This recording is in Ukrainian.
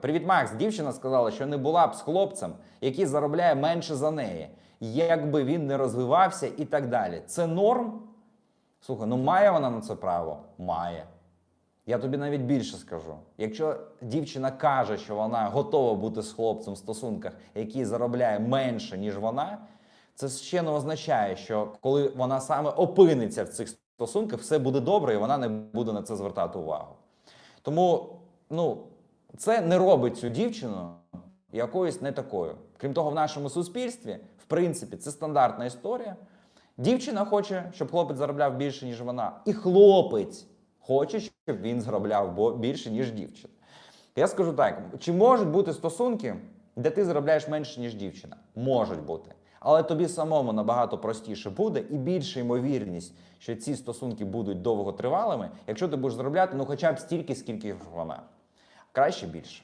Привіт, Макс. Дівчина сказала, що не була б з хлопцем, який заробляє менше за неї, якби він не розвивався і так далі. Це норм? Слухай, ну має вона на це право? Має. Я тобі навіть більше скажу. Якщо дівчина каже, що вона готова бути з хлопцем в стосунках, який заробляє менше, ніж вона, це ще не означає, що коли вона саме опиниться в цих стосунках, все буде добре, і вона не буде на це звертати увагу. Тому, ну, це не робить цю дівчину якоюсь не такою. Крім того, в нашому суспільстві, в принципі, це стандартна історія. Дівчина хоче, щоб хлопець заробляв більше, ніж вона. І хлопець хоче, щоб він заробляв більше, ніж дівчина. Я скажу так: чи можуть бути стосунки, де ти заробляєш менше, ніж дівчина? Можуть бути. Але тобі самому набагато простіше буде і більша ймовірність, що ці стосунки будуть довготривалими, якщо ти будеш заробляти ну хоча б стільки, скільки вона. Краще більше.